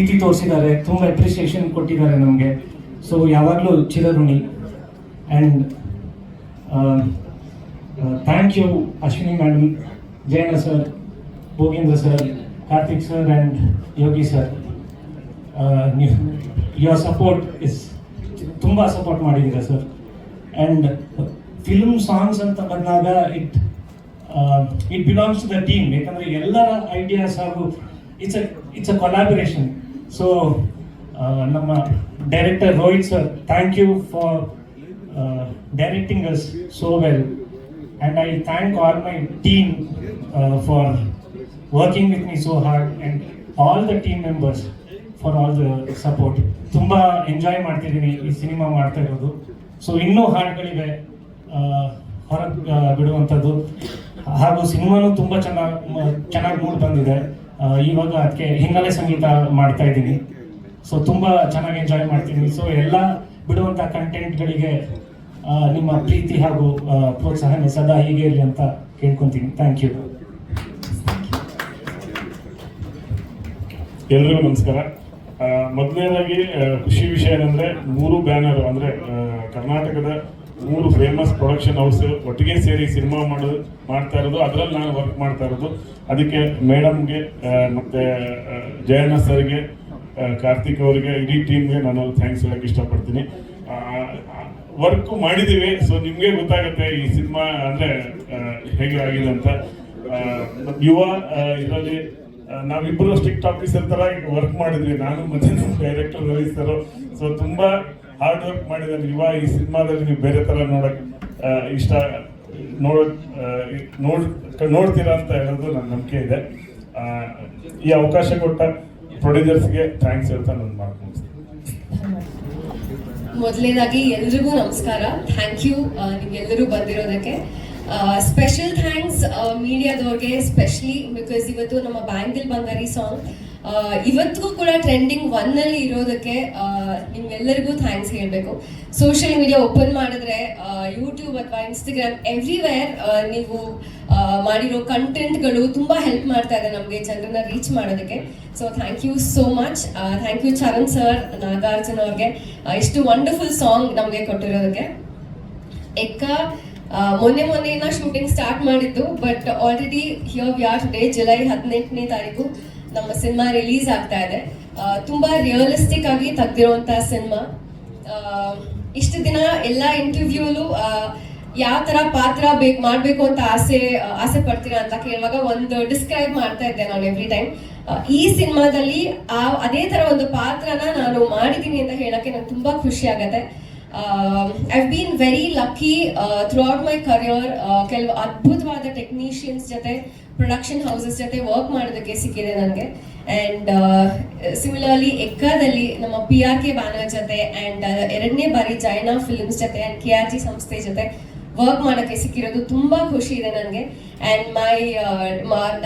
ಪ್ರೀತಿ ತೋರಿಸಿದ್ದಾರೆ, ತುಂಬ ಅಪ್ರಿಸಿಯೇಷನ್ ಕೊಟ್ಟಿದ್ದಾರೆ ನಮಗೆ. ಸೊ ಯಾವಾಗಲೂ ಚಿರಋಣಿ. And thank you Ashwini madam Jayanna sir Bhogendra sir Karthik sir and Yogi sir ನೀವು ಯುವರ್ ಸಪೋರ್ಟ್ ಇಸ್ ತುಂಬ ಸಪೋರ್ಟ್ ಮಾಡಿದ್ದೀರಾ ಸರ್ ಆ್ಯಂಡ್ ಫಿಲ್ಮ್ ಸಾಂಗ್ಸ್ ಅಂತ ಬಂದಾಗ it it belongs to the team ಯಾಕಂದರೆ ಎಲ್ಲರ ಐಡಿಯಾಸ್ ಹಾಗೂ it's a it's a collaboration so ನಮ್ಮ director Rohit sir thank you for directing us so well and I thank all my team for working with me so hard and all the team members for all the support ತುಂಬ enjoy ಮಾಡ್ತಿದ್ದೀನಿ ಈ cinema ಮಾಡ್ತಾ ಇರೋದು. So ಇನ್ನೂ ಹಾಡುಗಳಿವೆ ಹೊರಗೆ ಬಿಡುವಂಥದ್ದು ಹಾಗೂ ಸಿನಿಮಾನು ತುಂಬ ಚೆನ್ನಾಗಿ ಚೆನ್ನಾಗಿ ಮೂಡ್ ಬಂದಿದೆ. ಇವಾಗ ಅದಕ್ಕೆ ಹಿನ್ನೆಲೆ ಸಂಗೀತ ಮಾಡ್ತಾ ಇದ್ದೀನಿ. ಸೊ ತುಂಬ ಚೆನ್ನಾಗಿ ಎಂಜಾಯ್ ಮಾಡ್ತೀನಿ. ಸೊ ಎಲ್ಲ ಬಿಡುವಂಥ ಕಂಟೆಂಟ್ಗಳಿಗೆ ನಿಮ್ಮ ಪ್ರೀತಿ ಹಾಗೂ ಪ್ರೋತ್ಸಾಹ ಸದಾ ಹೀಗೆ ಇರಲಿ ಅಂತ ಕೇಳ್ಕೊತೀನಿ. ಥ್ಯಾಂಕ್ ಯು ಎಲ್ರಿಗೂ ನಮಸ್ಕಾರ. ಮೊದಲನೇದಾಗಿ ಖುಷಿ ವಿಷಯ ಏನಂದ್ರೆ, ಮೂರು ಬ್ಯಾನರ್ ಅಂದ್ರೆ ಕರ್ನಾಟಕದ ಮೂರು ಫೇಮಸ್ ಪ್ರೊಡಕ್ಷನ್ ಹೌಸ್ ಒಟ್ಟಿಗೆ ಸೇರಿ ಸಿನಿಮಾ ಮಾಡೋದು ಮಾಡ್ತಾ ಇರೋದು. ಅದರಲ್ಲಿ ನಾನು ವರ್ಕ್ ಮಾಡ್ತಾ ಇರೋದು. ಅದಕ್ಕೆ ಮೇಡಮ್ಗೆ ಮತ್ತೆ ಜಯಣ್ಣ ಸರ್ಗೆ ಕಾರ್ತಿಕ್ ಅವರಿಗೆ, ಇಡೀ ಟೀಮ್ಗೆ ನಾನು ಥ್ಯಾಂಕ್ಸ್ ಹೇಳಕ್ ಇಷ್ಟಪಡ್ತೀನಿ. ವರ್ಕ್ ಮಾಡಿದ್ದೀವಿ ಸೊ ನಿಮಗೆ ಗೊತ್ತಾಗುತ್ತೆ ಈ ಸಿನಿಮಾ ಅಂದರೆ ಹೇಗೆ ಆಗಿದೆ ಅಂತ. ಯುವ ಇದರಲ್ಲಿ ನಾವಿಬ್ಬರು ಸ್ಟಿಕ್ ಟಾಪಿಸರ್ ತರ ವರ್ಕ್ ಮಾಡಿದ್ವಿ. ನಾನು ಮತ್ತೆ ಡೈರೆಕ್ಟರ್ ರವಿ ಸೊ ತುಂಬಾ ಹಾರ್ಡ್ ವರ್ಕ್ ಮಾಡಿದ ಇವಾಗ ಈ ಸಿನಿಮಾದಲ್ಲಿ ನೀವು ಬೇರೆ ತರ ನೋಡಕ್ ಇಷ್ಟ ನೋಡ್ ಆ, ನೋಡ್ ನೋಡ್ತೀರಾ ಅಂತ ಹೇಳೋದು ನನ್ನ ನಂಬಿಕೆ ಇದೆ. ಈ ಅವಕಾಶ ಕೊಟ್ಟ ಪ್ರೊಡ್ಯೂಸರ್ಸ್ಗೆ ಥ್ಯಾಂಕ್ಸ್ ಹೇಳ್ತಾ ನಾನು ಮಾಡ್ಕೊಂಡು ಮೊದಲನೇದಾಗಿ ಎಲ್ರಿಗೂ ನಮಸ್ಕಾರ. ಥ್ಯಾಂಕ್ ಯು ನಿಮ್ಗೆಲ್ಲರೂ ಬಂದಿರೋದಕ್ಕೆ. ಸ್ಪೆಷಲ್ ಥ್ಯಾಂಕ್ಸ್ ಮೀಡಿಯಾದವ್ರಿಗೆ ಸ್ಪೆಷಲಿ ಬಿಕಾಸ್ ಇವತ್ತು ನಮ್ಮ ಬ್ಯಾಂಗಲ್ ಬಂಗಾರಿ ಸಾಂಗ್ ಇವತ್ತಿಗೂ ಕೂಡ ಟ್ರೆಂಡಿಂಗ್ ಒನ್ನಲ್ಲಿ ಇರೋದಕ್ಕೆ ನಿಮ್ಗೆಲ್ಲರಿಗೂ ಥ್ಯಾಂಕ್ಸ್ ಹೇಳಬೇಕು. ಸೋಷಿಯಲ್ ಮೀಡಿಯಾ ಓಪನ್ ಮಾಡಿದ್ರೆ ಯೂಟ್ಯೂಬ್ ಅಥವಾ ಇನ್ಸ್ಟಾಗ್ರಾಮ್ ಎವ್ರಿವೇರ್ ನೀವು ಮಾಡಿರೋ ಕಂಟೆಂಟ್ಗಳು ತುಂಬ ಹೆಲ್ಪ್ ಮಾಡ್ತಾ ಇದೆ ನಮಗೆ ಜನರನ್ನ ರೀಚ್ ಮಾಡೋದಕ್ಕೆ. So thank you so much thank you Charan sir Nagarjuna ಅವ್ರಿಗೆ. ಇಷ್ಟು ವಂಡರ್ಫುಲ್ ಸಾಂಗ್ ನಮಗೆ ಕೊಟ್ಟಿರೋದಕ್ಕೆ. ಎಕ್ಕ ಮೊನ್ನೆ ಮೊನ್ನೆಯಿಂದ ಶೂಟಿಂಗ್ ಸ್ಟಾರ್ಟ್ ಮಾಡಿದ್ದು but already here we are today July ಹದಿನೆಂಟನೇ ತಾರೀಕು. ನಮ್ಮ ಸಿನಿಮಾ ರಿಲೀಸ್ ಆಗ್ತಾ ಇದೆ. ತುಂಬಾ ರಿಯಲಿಸ್ಟಿಕ್ ಆಗಿ ತೆಗ್ದಿರುವಂತ ಸಿನಿಮಾ. ಇಷ್ಟು ದಿನ ಎಲ್ಲ ಇಂಟರ್ವ್ಯೂಲು ಯಾವ ತರ ಪಾತ್ರ ಬೇಕು, ಮಾಡ್ಬೇಕು ಅಂತ ಆಸೆ ಆಸೆ ಪಡ್ತೀರಾ ಅಂತ ಕೇಳುವಾಗ ಒಂದು ಡಿಸ್ಕ್ರೈಬ್ ಮಾಡ್ತಾ ಇದ್ದೆ ನಾನು ಎವ್ರಿ ಟೈಮ್ ಈ ಸಿನಿಮಾದಲ್ಲಿ ಆ, ಅದೇ ತರ ಒಂದು ಪಾತ್ರನ ನಾನು ಮಾಡಿದ್ದೀನಿ ಅಂತ ಹೇಳಕ್ಕೆ ನಂಗೆ ತುಂಬಾ ಖುಷಿ ಆಗತ್ತೆ. I been very lucky throughout my career ಕೆಲವು ಅದ್ಭುತವಾದ ಟೆಕ್ನಿಷಿಯನ್ಸ್ ಜೊತೆ ಪ್ರೊಡಕ್ಷನ್ ಹೌಸಸ್ ಜೊತೆ ವರ್ಕ್ ಮಾಡೋದಕ್ಕೆ ಸಿಕ್ಕಿದೆ ನನಗೆ ಆ್ಯಂಡ್ ಸಿಮಿಲರ್ಲಿ ಎಕ್ಕಾದಲ್ಲಿ ನಮ್ಮ ಪಿ ಆರ್ ಕೆ ಬ್ಯಾನರ್ ಜೊತೆ ಆ್ಯಂಡ್ ಎರಡನೇ ಬಾರಿ ಜೈನಾ ಫಿಲ್ಮ್ಸ್ ಜೊತೆ ಆ್ಯಂಡ್ ಕೆ ಆರ್ ಜಿ ಸಂಸ್ಥೆ ಜೊತೆ ವರ್ಕ್ ಮಾಡೋಕ್ಕೆ ಸಿಕ್ಕಿರೋದು ತುಂಬ ಖುಷಿ ಇದೆ ನನಗೆ ಆ್ಯಂಡ್ ಮೈ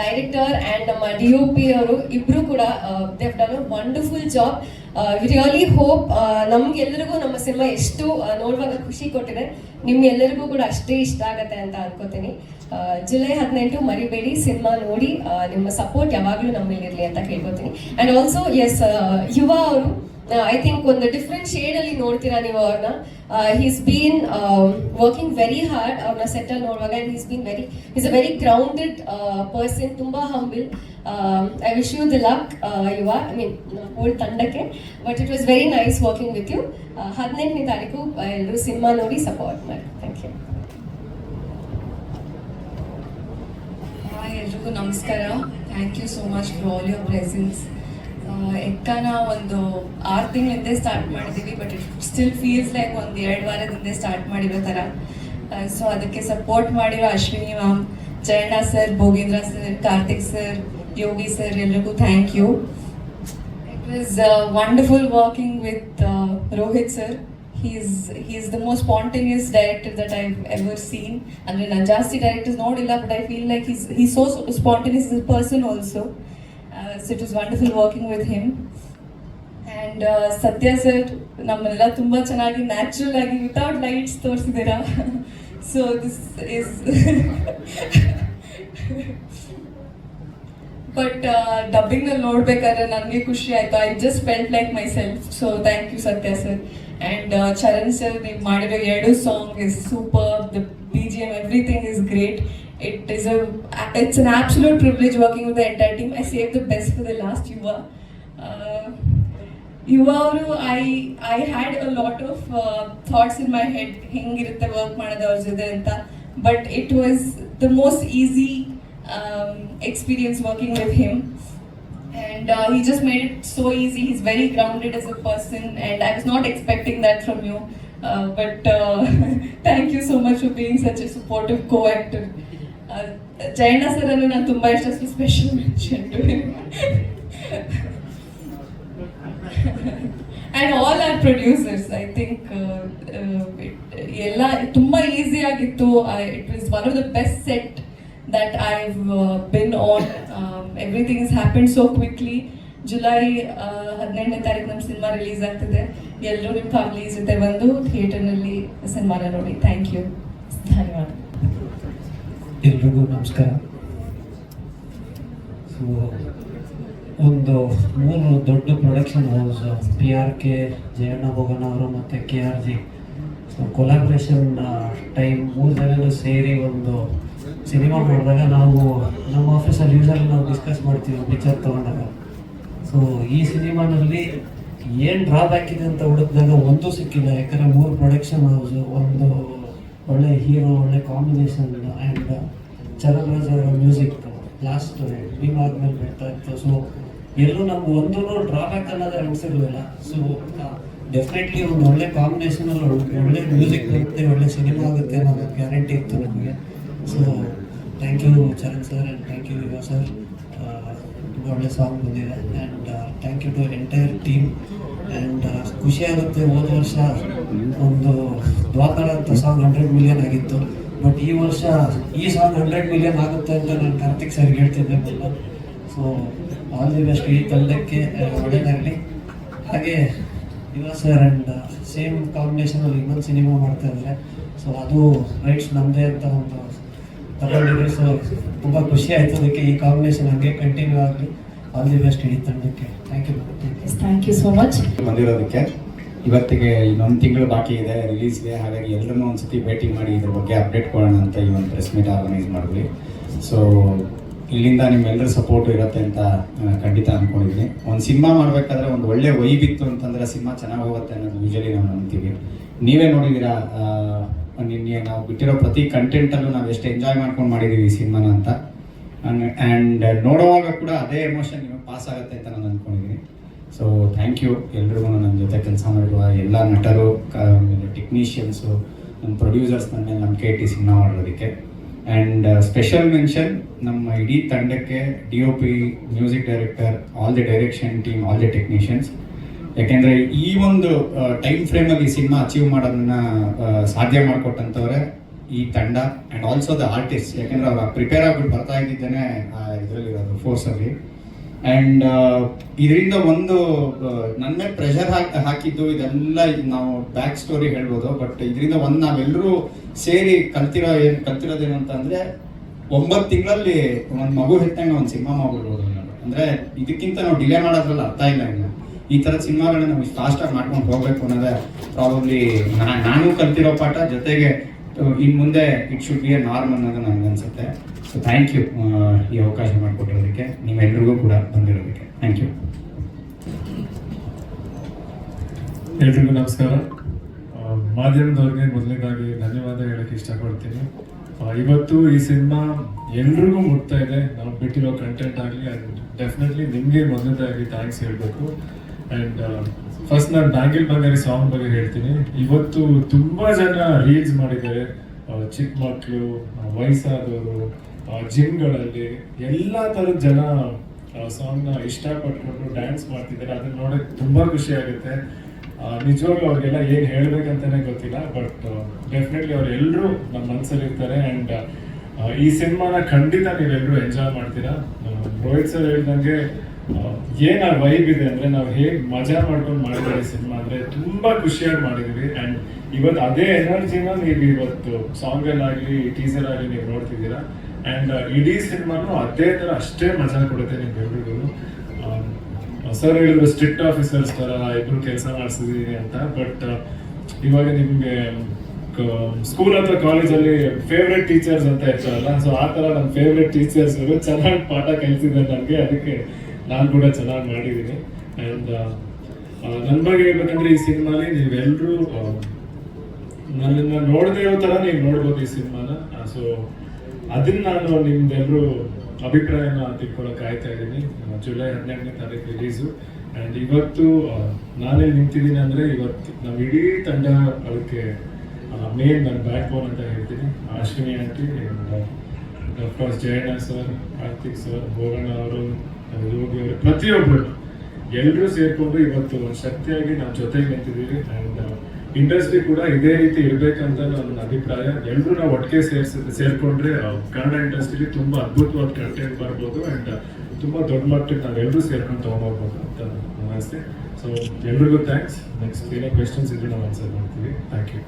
ಡೈರೆಕ್ಟರ್ ಆ್ಯಂಡ್ ನಮ್ಮ ಡಿ ಒ ಪಿ ಅವರು ಇಬ್ಬರು ಕೂಡ they've done wonderful job really hope ನಮ್ಗೆಲ್ಲರಿಗೂ ನಮ್ಮ ಸಿನಿಮಾ ಎಷ್ಟು ನೋಡುವಾಗ ಖುಷಿ ಕೊಟ್ಟಿದೆ. ನಿಮ್ಗೆಲ್ಲರಿಗೂ ಕೂಡ ಅಷ್ಟೇ ಇಷ್ಟ ಆಗತ್ತೆ ಅಂತ ಅನ್ಕೋತೀನಿ. ಜುಲೈ ಹದಿನೆಂಟು ಮರಿಬೇಡಿ, ಸಿನಿಮಾ ನೋಡಿ ನಿಮ್ಮ ಸಪೋರ್ಟ್ ಯಾವಾಗಲೂ ನಮ್ಮಲ್ಲಿರಲಿ ಅಂತ ಕೇಳ್ಕೊತೀನಿ. ಆ್ಯಂಡ್ ಆಲ್ಸೋ ಎಸ್ ಯುವ ಅವರು ಐ ಥಿಂಕ್ ಒಂದು ಡಿಫ್ರೆಂಟ್ ಶೇಡ್ ಅಲ್ಲಿ ನೋಡ್ತೀರಾ ನೀವು ಅವ್ರನ್ನ he's been working very hard ಅವ್ರನ್ನ ಸೆಟಲ್ ನೋಡುವಾಗ and he's been very is a very grounded person ತುಂಬಾ humble I wish you the luck Yuva I mean whole ತಂಡಕ್ಕೆ. But it was very nice working with you ಹದಿನೆಂಟನೇ ತಾರೀಕು ಎಲ್ಲರೂ cinema ನೋಡಿ support ಮಾಡಿ. ಥ್ಯಾಂಕ್ ಯು ಹಾಯ್ ಎಲ್ರಿಗೂ ನಮಸ್ಕಾರ. Thank you so much for all your presence ಎಕ್ಕನ ಒಂದು ಆರು ತಿಂಗಳಿಂದ ಸ್ಟಾರ್ಟ್ ಮಾಡಿದ್ದೀವಿ but it still feels like ಒಂದು ಎರಡು ವಾರದಿಂದ ಸ್ಟಾರ್ಟ್ ಮಾಡಿರೋ ಥರ ಸೊ ಅದಕ್ಕೆ ಸಪೋರ್ಟ್ ಮಾಡಿರೋ Ashwini ma'am Jayanna sir Bhogendra sir Karthik sir Yogi sir ಎಲ್ರಿಗೂ thank you uh, wonderful working with uh, Rohit sir. He's he's the most spontaneous director that I've ever seen. And then ಜಾಸ್ತಿ directors ನೋಡಿಲ್ಲ but I feel like he's he's so spontaneous as a person it was wonderful it with. And uh, Satya sir ನಮ್ಮನ್ನೆಲ್ಲ ತುಂಬ ಚೆನ್ನಾಗಿ natural ಆಗಿ without lights ತೋರಿಸಿದ್ದೀರಾ? So this is but ಡಬ್ಬಿಂಗ್ನಲ್ಲಿ ನೋಡ್ಬೇಕಾದ್ರೆ ನನಗೆ ಖುಷಿ ಆಯ್ತು. I just spend like myself so thank you Satya sir and Charan sir ನೀವು ಮಾಡಿರೋ ಎರಡು song is super the B G M everything is great It is a it's an absolute privilege working with the entire team I save the best for the last Yuva Yuva ಅವರು I I had a lot of thoughts in my head ಹೆಂಗಿರುತ್ತೆ work ಮಾಡೋದು ಅವ್ರ ಜೊತೆ ಅಂತ but it was the most easy experience working with him and uh, he just made it so easy. He's very grounded as a person, and I was not expecting that from you. Uh, but uh, thank you so much for being such a supportive co-actor. Jayanna sir ಅನ್ನು ನಾನು ತುಂಬಾ ಇಷ್ಟ special mention and all our producers I think ಎಲ್ಲ ತುಂಬ easy ಆಗಿತ್ತು. It was one of the best set that I been on everything is happen so quickly July ಹದಿನೆಂಟನೇ ತಾರೀಕು ನಮ್ಮ ಸಿನಿಮಾ ರಿಲೀಸ್ ಆಗ್ತದೆ. ಎಲ್ಲರೂ ನಿಮ್ಮ ಫ್ಯಾಮಿಲಿ ಜೊತೆ ಬಂದು ಥಿಯೇಟರ್ನಲ್ಲಿ ಸಿನಿಮಾನ ನೋಡಿ. ಥ್ಯಾಂಕ್ ಯು ಧನ್ಯವಾದ. ಎಲ್ರಿಗೂ ನಮಸ್ಕಾರ. ಸೊ ಒಂದು ಮೂರು ದೊಡ್ಡ production house P R K Jayanna ಭೋಗನ ಅವರು ಮತ್ತು K R G so collaboration time ಮೂರು ಜನರು ಸೇರಿ ಒಂದು ಸಿನಿಮಾ ಮಾಡಿದಾಗ ನಾವು ನಮ್ಮ ಆಫೀಸಲ್ಲಿ ಯೂಸಲ್ಲಿ ನಾವು ಡಿಸ್ಕಸ್ ಮಾಡ್ತೀವಿ ಪಿಕ್ಚರ್ ತೊಗೊಂಡಾಗ. ಸೊ ಈ ಸಿನಿಮಾನಲ್ಲಿ ಏನು ಡ್ರಾಬ್ಯಾಕ್ ಇದೆ ಅಂತ ಹುಡುಕಿದಾಗ ಒಂದು ಸಿಕ್ಕಿಲ್ಲ. ಯಾಕಂದರೆ ಮೂರು ಪ್ರೊಡಕ್ಷನ್ ಹೌಸು ಒಂದು ಒಳ್ಳೆ ಹೀರೋ ಒಳ್ಳೆ ಕಾಂಬಿನೇಷನ್ ಆ್ಯಂಡ್ ಚರಣ್ ಅವರ ಮ್ಯೂಸಿಕ್ ಲಾಸ್ಟ್ ಭೀಮ್ ಆದ್ಮೇಲೆ ಬಿಡ್ತಾ ಇತ್ತು. ಸೊ ಎಲ್ಲೂ ನಮ್ಗೆ ಒಂದೂ ಡ್ರಾಬ್ಯಾಕ್ ಅನ್ನೋದು ಅನಿಸಿರ್ಲಿಲ್ಲ. ಸೊ ಡೆಫಿನೆಟ್ಲಿ ಒಂದು ಒಳ್ಳೆ ಕಾಂಬಿನೇಷನ್ ಒಳ್ಳೆ ಮ್ಯೂಸಿಕ್ ಬರುತ್ತೆ, ಒಳ್ಳೆ ಸಿನಿಮಾ ಆಗುತ್ತೆ ಅನ್ನೋದು ಗ್ಯಾರಂಟಿ ಇತ್ತು ನಮಗೆ. So thank you Charan sir and thank you Yuva sir ತುಂಬ ಒಳ್ಳೆ ಸಾಂಗ್ ಬಂದಿದೆ. And thank you to entire team and ಖುಷಿ ಆಗುತ್ತೆ. ಹೋದ ವರ್ಷ ಒಂದು ದ್ವಾತಾಳ ಅಂತ ಸಾಂಗ್ ಹಂಡ್ರೆಡ್ ಮಿಲಿಯನ್ ಆಗಿತ್ತು. ಬಟ್ ಈ ವರ್ಷ ಈ ಸಾಂಗ್ ಹಂಡ್ರೆಡ್ ಮಿಲಿಯನ್ ಆಗುತ್ತೆ ಅಂತ ನಾನು ಕಾರ್ತಿಕ್ ಸರ್ಗೆ ಹೇಳ್ತಿದ್ದೆ ಸೊ ಆಲ್ ದಿ ಬೆಸ್ಟ್ ಈ ತಂಡಕ್ಕೆ ಒಳ್ಳೆಯದಾಗಲಿ ಹಾಗೆ ಯುವ ಸರ್ ಆ್ಯಂಡ್ ಸೇಮ್ ಕಾಂಬಿನೇಷನಲ್ಲಿ ಇನ್ನೊಂದು ಸಿನಿಮಾ ಮಾಡ್ತಾ ಇದ್ದಾರೆ ಸೊ ಅದು ರೈಟ್ಸ್ ನಮ್ಮದೇ ಅಂತ ಒಂದು ತಗೊಂಡಿದೆ ಸೊ ತುಂಬ ಖುಷಿ ಆಯಿತು ಅದಕ್ಕೆ ಈ ಕಾಂಬಿನೇಷನ್ ಹಾಗೆ ಕಂಟಿನ್ಯೂ ಆಗಲಿ. ಆಲ್ ದಿ ಬೆಸ್ಟ್ ಇಡೀ ತಂಡಕ್ಕೆ thank you thank you so much ಬಂದಿರೋದಕ್ಕೆ ಇವತ್ತಿಗೆ ಇನ್ನೊಂದು ತಿಂಗಳು ಬಾಕಿ ಇದೆ ರಿಲೀಸ್ಗೆ ಹಾಗಾಗಿ ಎಲ್ಲರನ್ನೂ ಒಂದ್ಸತಿ ಭೇಟಿ ಮಾಡಿ ಇದ್ರ ಬಗ್ಗೆ ಅಪ್ಡೇಟ್ ಕೊಡೋಣ ಅಂತ ಈ ಒಂದು ಪ್ರೆಸ್ ಮೀಟ್ ಆರ್ಗನೈಸ್ ಮಾಡಿದ್ವಿ. ಸೊ ಇಲ್ಲಿಂದ ನಿಮ್ಮೆಲ್ಲರ ಸಪೋರ್ಟ್ ಇರುತ್ತೆ ಅಂತ ಖಂಡಿತ ಅಂದ್ಕೊಂಡಿದ್ದೀನಿ ಒಂದು ಸಿನಿಮಾ ಮಾಡಬೇಕಾದ್ರೆ ಒಂದು ಒಳ್ಳೆ ವೈಬ್ ಇತ್ತು ಅಂತಂದರೆ ಸಿನಿಮಾ ಚೆನ್ನಾಗಿ ಹೋಗುತ್ತೆ ಅನ್ನೋದು ಯೂಶಲಿ ನಾವು ನಂಬ್ತೀವಿ. ನೀವೇ ನೋಡಿದ್ದೀರಾ ನಿನ್ನೆ ನಾವು ಬಿಟ್ಟಿರೋ ಪ್ರತಿ ಕಂಟೆಂಟಲ್ಲೂ ನಾವು ಎಷ್ಟು ಎಂಜಾಯ್ ಮಾಡ್ಕೊಂಡು ಮಾಡಿದ್ದೀವಿ ಈ ಸಿನಿಮಾನ ಅಂತ? ಆ್ಯಂಡ್ ನೋಡುವಾಗ ಕೂಡ ಅದೇ ಎಮೋಷನ್ ಪಾಸ್ ಆಗುತ್ತೆ ಅಂತ ನಾನು ಅಂದ್ಕೊಂಡಿದ್ದೀನಿ ಸೊ ಥ್ಯಾಂಕ್ ಯು ಎಲ್ರಿಗೂ ನನ್ನ ಜೊತೆ ಕೆಲಸ ಮಾಡಿರುವ ಎಲ್ಲ ನಟರು ಟೆಕ್ನಿಷಿಯನ್ಸು ನಮ್ಮ ಪ್ರೊಡ್ಯೂಸರ್ಸ್ ನನ್ನ ನಮ್ಮ ಕೆ ಟಿ ಸಿನಿಮಾ ಮಾಡೋದಕ್ಕೆ ಆ್ಯಂಡ್ ಸ್ಪೆಷಲ್ ಮೆನ್ಷನ್ ನಮ್ಮ ಇಡೀ ತಂಡಕ್ಕೆ D O P music director all the direction team all the technicians ಯಾಕೆಂದರೆ ಈ ಒಂದು ಟೈಮ್ ಫ್ರೇಮಲ್ಲಿ ಸಿನಿಮಾ ಅಚೀವ್ ಮಾಡೋದನ್ನ ಆ, ಸಾಧ್ಯ ಮಾಡಿಕೊಟ್ಟಂಥವ್ರೆ ಈ ತಂಡ ಆ್ಯಂಡ್ ಆಲ್ಸೋ ದ ಆರ್ಟಿಸ್ಟ್ ಯಾಕೆಂದ್ರೆ ಅವ್ರು ಪ್ರಿಪೇರ್ ಆಗ್ಬಿಟ್ಟು ಬರ್ತಾ ಇದ್ದಿದ್ದೇನೆ ಇದರಲ್ಲಿರೋದು ಫೋರ್ಸಲ್ಲಿ ಆ್ಯಂಡ್ ಇದರಿಂದ ಒಂದು ನನ್ನ ಪ್ರೆಷರ್ ಹಾಕಿ, ಹಾಕಿದ್ದು ಇದೆಲ್ಲ ಇದ್ ನಾವು ಬ್ಯಾಕ್ ಸ್ಟೋರಿ ಹೇಳ್ಬೋದು ಬಟ್ ಇದರಿಂದ ಒಂದು ನಾವೆಲ್ಲರೂ ಸೇರಿ ಕಲ್ತಿರೋ ಏನು ಕಲ್ತಿರೋದೇನು ಅಂತಂದರೆ ಒಂಬತ್ತು ತಿಂಗಳಲ್ಲಿ ಒಂದು ಮಗು ಹೆತ್ತಂಗೆ ಒಂದು ಸಿನಿಮಾ ಮಾಡ್ಬಿಡ್ಬೋದು ಅಂದರೆ ಇದಕ್ಕಿಂತ ನಾವು ಡಿಲೇ ಮಾಡೋದ್ರಲ್ಲಿ ಅರ್ಥ ಇಲ್ಲ ಇನ್ನು. ಈ ಥರದ ಸಿನಿಮಾಗಳನ್ನ ನಾವು ಫಾಸ್ಟಾಗಿ ಮಾಡ್ಕೊಂಡು ಹೋಗಬೇಕು ಅನ್ನೋದೇ ಪ್ರಾಬಬ್ಲಿ ನಾನು ಕಲ್ತಿರೋ ಪಾಠ, ಜೊತೆಗೆ ಇನ್ನು ಮುಂದೆ it should be a norm ಅನ್ನೋದು ನನಗೆ ಅನ್ಸುತ್ತೆ. ಸೊ ಥ್ಯಾಂಕ್ ಯು ಈ ಅವಕಾಶ ಮಾಡಿಕೊಟ್ಟಿರೋದಕ್ಕೆ. ನೀವೆಲ್ರಿಗೂ ಕೂಡ ಬಂದಿರೋದಕ್ಕೆ. ಥ್ಯಾಂಕ್ ಯು ಎಲ್ರಿಗೂ ನಮಸ್ಕಾರ. ಮಾಧ್ಯಮದವ್ರಿಗೆ ಮೊದಲನೇದಾಗಿ ಧನ್ಯವಾದ ಹೇಳಕ್ಕೆ ಇಷ್ಟಪಡ್ತೀನಿ. ಇವತ್ತು ಈ ಸಿನಿಮಾ ಎಲ್ರಿಗೂ ಮುಟ್ತಾ ಇದೆ. ನಾವು ಬಿಟ್ಟಿರೋ ಕಂಟೆಂಟ್ ಆಗಲಿ ಆ್ಯಂಡ್ ಡೆಫಿನೆಟ್ಲಿ ನಿಮಗೆ ಮೊದಲನೇದಾಗಿ ಥ್ಯಾಂಕ್ಸ್ ಹೇಳಬೇಕು. ಆ್ಯಂಡ್ ಫಸ್ಟ್ ನಾನು ಬ್ಯಾಂಗಿಲ್ ಬಂಗಾರಿ ಸಾಂಗ್ ಬಗ್ಗೆ ಹೇಳ್ತೀನಿ. ಇವತ್ತು ತುಂಬ ಜನ ರೀಲ್ಸ್ ಮಾಡಿದ್ದಾರೆ. ಚಿಕ್ಕ ಮಕ್ಕಳು ವಯಸ್ಸಾದವರು ಜಿಮ್ಗಳಲ್ಲಿ ಎಲ್ಲ ಥರದ ಜನ ಸಾಂಗ್ನ ಇಷ್ಟಪಟ್ಕೊಂಡು ಡ್ಯಾನ್ಸ್ ಮಾಡ್ತಿದ್ದಾರೆ. ಅದನ್ನ ನೋಡೋಕ್ಕೆ ತುಂಬ ಖುಷಿ ಆಗುತ್ತೆ. ನಿಜವಾಗ್ಲೂ ಅವ್ರಿಗೆಲ್ಲ ಏನು ಹೇಳ್ಬೇಕಂತಾನೆ ಗೊತ್ತಿಲ್ಲ ಬಟ್ ಡೆಫಿನೆಟ್ಲಿ ಅವರೆಲ್ಲರೂ ನಮ್ಮ ಮನಸ್ಸಲ್ಲಿ ಇರ್ತಾರೆ ಆ್ಯಂಡ್ ಈ ಸಿನಿಮಾನ ಖಂಡಿತ ನೀವೆಲ್ಲರೂ ಎಂಜಾಯ್ ಮಾಡ್ತೀರಾ. ರೋಹಿತ್ ಸರ್ ಹೇಳ್ದಂಗೆ ಏನು ಆ ವೈಬ್ ಇದೆ ಅಂದರೆ ನಾವು ಹೇಗೆ ಮಜಾ ಮಾಡ್ಕೊಂಡು ಮಾಡಿದ್ದಾರೆ ಸಿನಿಮಾ ಅಂದರೆ ತುಂಬ ಖುಷಿಯಾಗಿ ಮಾಡಿದ್ವಿ ಆ್ಯಂಡ್ ಇವತ್ತು ಅದೇ ಎನರ್ಜಿನ ನೀವು ಇವತ್ತು ಸಾಂಗಲ್ಲಾಗಲಿ ಟೀಸರ್ ಆಗಲಿ ನೀವು ನೋಡ್ತಿದ್ದೀರಾ. ಆ್ಯಂಡ್ ಇಡೀ ಸಿನಿಮಾನು ಅದೇ ಥರ ಅಷ್ಟೇ ಮಜಾ ಕೊಡುತ್ತೆ ನಿಮ್ಗೆಲ್ರಿಗೂ ಸರ್ ಹೇಳಿದ್ರು ಸ್ಟ್ರಿಕ್ಟ್ ಆಫೀಸರ್ಸ್ ಥರ ಇಬ್ರು ಕೆಲಸ ಮಾಡಿಸಿದೀನಿ ಅಂತ. ಬಟ್ ಇವಾಗ ನಿಮಗೆ ಸ್ಕೂಲ್ ಅಥವಾ ಕಾಲೇಜಲ್ಲಿ ಫೇವ್ರೆಟ್ ಟೀಚರ್ಸ್ ಅಂತ ಇರ್ತಾರಲ್ಲ ಸೊ ಆ ಥರ ನಮ್ಮ ಫೇವ್ರೆಟ್ ಟೀಚರ್ಸ್ ಚೆನ್ನಾಗಿ ಪಾಠ ಕಲಿಸಿದ್ದಾರೆ ನನಗೆ ಅದಕ್ಕೆ ನಾನು ಕೂಡ ಚೆನ್ನಾಗಿ ಮಾಡಿದ್ದೀನಿ. ಆ್ಯಂಡ್ ನನ್ನ ಬಗ್ಗೆ ಹೇಳ್ಬೇಕಂದ್ರೆ ಈ ಸಿನಿಮಾಲಿ ನೀವೆಲ್ಲರೂ ನನ್ನನ್ನು ನೋಡದೇ ಇರೋ ಥರ ನೀವು ನೋಡ್ಬೋದು ಈ ಸಿನಿಮಾನ. ಸೊ ಅದನ್ನ ನಾನು ನಿಮ್ದೆಲ್ಲರೂ ಅಭಿಪ್ರಾಯನ ತಿಳ್ಕೊಳಕ್ ಕಾಯ್ತಾ ಇದ್ದೀನಿ. ಜುಲೈ ಹದಿನೆಂಟನೇ ತಾರೀಕು ರಿಲೀಸು ಆ್ಯಂಡ್ ಇವತ್ತು ನಾನೇ ನಿಂತಿದ್ದೀನಿ ಅಂದರೆ ಇವತ್ತು ನಮ್ಮ ಇಡೀ ತಂಡ ಅದಕ್ಕೆ ಮೇನ್ ನನ್ನ ಬ್ಯಾಕ್ ಬೋನ್ ಅಂತ ಹೇಳ್ತೀನಿ. Ashwini aunty and of course Jayanna sir Karthik sir Bhoganna ಅವರು ಯೋಗಿ ಅವರು ಪ್ರತಿಯೊಬ್ಬರು ಎಲ್ಲರೂ ಸೇರ್ಕೊಂಡು ಇವತ್ತು ಶಕ್ತಿಯಾಗಿ ನಮ್ಮ ಜೊತೆಗೆ ನಿಂತಿದ್ದೀವಿ. ಆ್ಯಂಡ್ ಇಂಡಸ್ಟ್ರಿ ಕೂಡ ಇದೇ ರೀತಿ ಇರಬೇಕಂತ ನನ್ನ ಅಭಿಪ್ರಾಯ. ಎಲ್ಲರೂ ನಾವು ಒಟ್ಟಿಗೆ ಸೇರ್ಸಿ, ಸೇರ್ಕೊಂಡ್ರೆ ಕನ್ನಡ ಇಂಡಸ್ಟ್ರಿಲಿ ತುಂಬ ಅದ್ಭುತವಾದ ಕಂಟೆಂಟ್ ಬರ್ಬೋದು. ಆ್ಯಂಡ್ ತುಂಬ ದೊಡ್ಡ ಮಟ್ಟಕ್ಕೆ ನಾವೆಲ್ಲರೂ ಸೇರ್ಕೊಂಡು ತೊಗೊಂಡೋಗ್ಬೋದು ಅಂತ ನನ್ನ ಆಸೆ ಸೊ ಎಲ್ರಿಗೂ ಥ್ಯಾಂಕ್ಸ್ ನೆಕ್ಸ್ಟ್ ಏನೇ ಕ್ವೆಶನ್ಸ್ ಇದ್ರೆ ನಾವು ಆನ್ಸರ್ ಮಾಡ್ತೀವಿ. Thank you